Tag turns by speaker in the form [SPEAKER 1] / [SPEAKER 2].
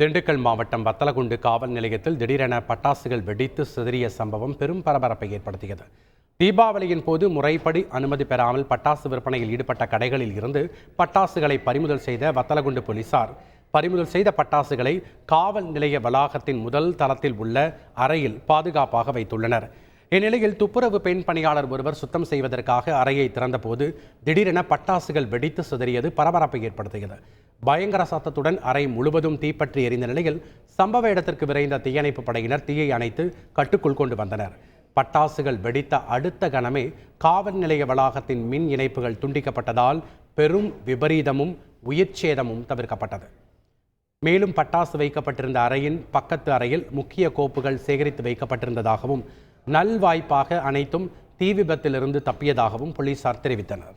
[SPEAKER 1] திண்டுக்கல் மாவட்டம் வத்தலகுண்டு காவல் நிலையத்தில் திடீரென பட்டாசுகள் வெடித்து சிதறிய சம்பவம் பெரும் பரபரப்பை ஏற்படுத்தியது. தீபாவளியின் போது முறைப்படி அனுமதி பெறாமல் பட்டாசு விற்பனையில் ஈடுபட்ட கடைகளில் இருந்து பட்டாசுகளை பறிமுதல் செய்த வத்தலகுண்டு போலீசார். பறிமுதல் செய்த பட்டாசுகளை காவல் நிலைய வளாகத்தின் முதல் தளத்தில் உள்ள அறையில் பாதுகாப்பாக வைத்துள்ளனர். இந்நிலையில் துப்புரவு பெண் பணியாளர் ஒருவர் சுத்தம் செய்வதற்காக அறையை திறந்தபோது திடீரென பட்டாசுகள் வெடித்து சிதறியது பரபரப்பை ஏற்படுத்தியது. பயங்கர சத்தத்துடன் அறை முழுவதும் தீப்பற்றி எரிந்த நிலையில் சம்பவ இடத்திற்கு விரைந்த தீயணைப்பு படையினர் தீயை அணைத்து கட்டுக்குள் கொண்டு வந்தனர். பட்டாசுகள் வெடித்த அடுத்த கணமே காவல் நிலைய வளாகத்தின் மின் இணைப்புகள் துண்டிக்கப்பட்டதால் பெரும் விபரீதமும் உயிர்ச்சேதமும் தவிர்க்கப்பட்டது. மேலும் பட்டாசு வைக்கப்பட்டிருந்த அறையின் பக்கத்து அறையில் முக்கிய கோப்புகள் சேகரித்து வைக்கப்பட்டிருந்ததாகவும் நல்வாய்ப்பாக அனைத்தும் தீ விபத்திலிருந்து தப்பியதாகவும் போலீசார் தெரிவித்தனர்.